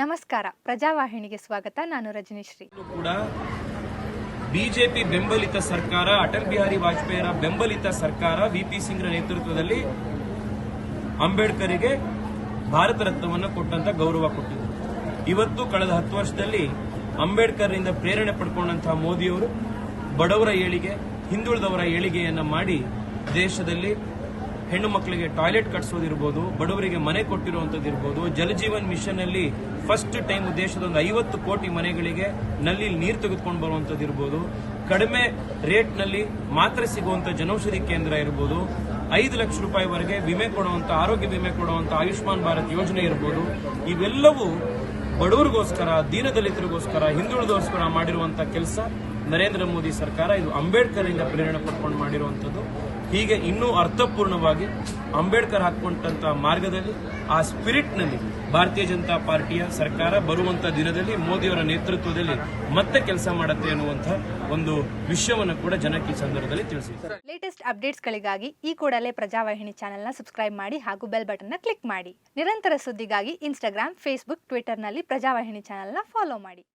ನಮಸ್ಕಾರ. ಪ್ರಜಾವಾಹಿನಿಗೆ ಸ್ವಾಗತ. ನಾನು ರಜನೀಶ್ರೀ. ಕೂಡ ಬಿಜೆಪಿ ಬೆಂಬಲಿತ ಸರ್ಕಾರ, ಅಟಲ್ ಬಿಹಾರಿ ವಾಜಪೇಯಿರ ಬೆಂಬಲಿತ ಸರ್ಕಾರ ವಿ ಪಿ ಸಿಂಗ್ರ ನೇತೃತ್ವದಲ್ಲಿ ಅಂಬೇಡ್ಕರ್ಗೆ ಭಾರತ ರತ್ನವನ್ನು ಕೊಟ್ಟಂತ ಗೌರವ ಕೊಟ್ಟಿದೆ. ಇವತ್ತು ಕಳೆದ ಹತ್ತು ವರ್ಷದಲ್ಲಿ ಅಂಬೇಡ್ಕರ್ನಿಂದ ಪ್ರೇರಣೆ ಪಡ್ಕೊಂಡಂತಹ ಮೋದಿಯವರು ಬಡವರ ಏಳಿಗೆ, ಹಿಂದುಳಿದವರ ಏಳಿಗೆಯನ್ನ ಮಾಡಿ ದೇಶದಲ್ಲಿ ಹೆಣ್ಣು ಮಕ್ಕಳಿಗೆ ಟಾಯ್ಲೆಟ್ ಕಟ್ಸೋದಿರ್ಬೋದು, ಬಡವರಿಗೆ ಮನೆ ಕೊಟ್ಟಿರುವಂಥದ್ದು ಇರ್ಬೋದು ಜಲಜೀವನ್ ಮಿಷನ್ ಅಲ್ಲಿ ಫಸ್ಟ್ ಟೈಮ್ ದೇಶದ ಒಂದು ಐವತ್ತು ಕೋಟಿ ಮನೆಗಳಿಗೆ ನಲ್ಲಿ ನೀರು ತೆಗೆದುಕೊಂಡು ಬರುವಂಥದ್ದು ಇರ್ಬೋದು ಕಡಿಮೆ ರೇಟ್ನಲ್ಲಿ ಮಾತ್ರೆ ಸಿಗುವಂತ ಜನೌಷಧಿ ಕೇಂದ್ರ ಇರ್ಬೋದು, ಐದು ಲಕ್ಷ ರೂಪಾಯಿವರೆಗೆ ವಿಮೆ ಕೊಡುವಂತ ಆರೋಗ್ಯ ವಿಮೆ ಕೊಡುವಂತ ಆಯುಷ್ಮಾನ್ ಭಾರತ್ ಯೋಜನೆ ಇರ್ಬೋದು, ಇವೆಲ್ಲವೂ ಬಡವರಿಗೋಸ್ಕರ, ದೀನದಲಿತರಿಗೋಸ್ಕರ ಹಿಂದುಳಿದೋಸ್ಕರ ಮಾಡಿರುವಂತ ಕೆಲಸ ನರೇಂದ್ರ ಮೋದಿ ಸರ್ಕಾರ ಇದು ಅಂಬೇಡ್ಕರ್ ಇಂದ ಪ್ರೇರಣೆ ಪಡ್ಕೊಂಡು ಮಾಡಿರುವಂತದ್ದು ಹೀಗೆ ಇನ್ನೂ ಅರ್ಥಪೂರ್ಣವಾಗಿ ಅಂಬೇಡ್ಕರ್ ಹಾಕೊಂಡಂತ ಮಾರ್ಗದಲ್ಲಿ ಆ ಸ್ಪಿರಿಟ್ನಲ್ಲಿ ಭಾರತೀಯ ಜನತಾ ಪಾರ್ಟಿಯ ಸರ್ಕಾರ ಬರುವಂತ ದಿನದಲ್ಲಿ ಮೋದಿಯವರ ನೇತೃತ್ವದಲ್ಲಿ ಮತ್ತೆ ಕೆಲಸ ಮಾಡುತ್ತೆ ಅನ್ನುವಂಥ ಒಂದು ವಿಷಯವನ್ನು ಕೂಡ ಜನಕ್ಕೆ ಸಂದರ್ಭದಲ್ಲಿ ತಿಳಿಸಿದ್ದಾರೆ ಲೇಟೆಸ್ಟ್ ಅಪ್ಡೇಟ್ಸ್ಗಳಿಗಾಗಿ ಈ ಕೂಡಲೇ ಪ್ರಜಾವಾಹಿನಿ ಚಾನೆಲ್ನ ಸಬ್ಸ್ಕ್ರೈಬ್ ಮಾಡಿ ಹಾಗೂ ಬೆಲ್ ಬಟನ್ನ ಕ್ಲಿಕ್ ಮಾಡಿ. ನಿರಂತರ ಸುದ್ದಿಗಾಗಿ ಇನ್ಸ್ಟಾಗ್ರಾಮ್ ಫೇಸ್ಬುಕ್ ಟ್ವಿಟರ್ನಲ್ಲಿ ಪ್ರಜಾವಾಹಿನಿ ಚಾನೆಲ್ನ ಫಾಲೋ ಮಾಡಿ.